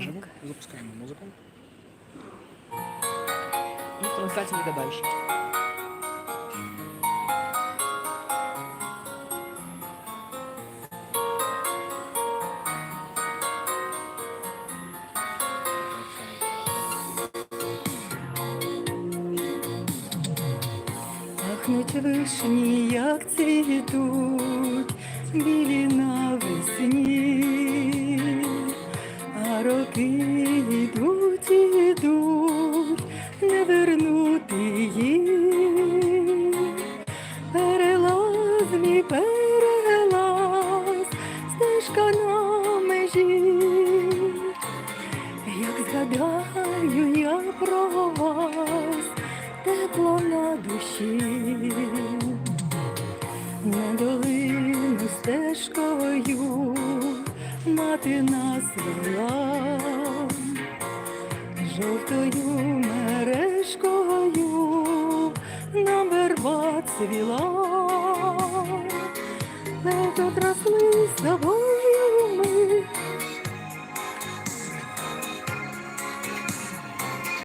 Живо? Запускаємо музику. И трансляцию не добавишь. Пахнуть вишні, як цвітуть, білі навесні, Йдуть, йдуть, не вернути їх. Перелаз мій перелаз, стежка на межі. Як згадаю я про вас, тепло на душі, на долину стежкою мати нас вела, жовтою мережкою нам верба цвіла, не тут росли з тобою.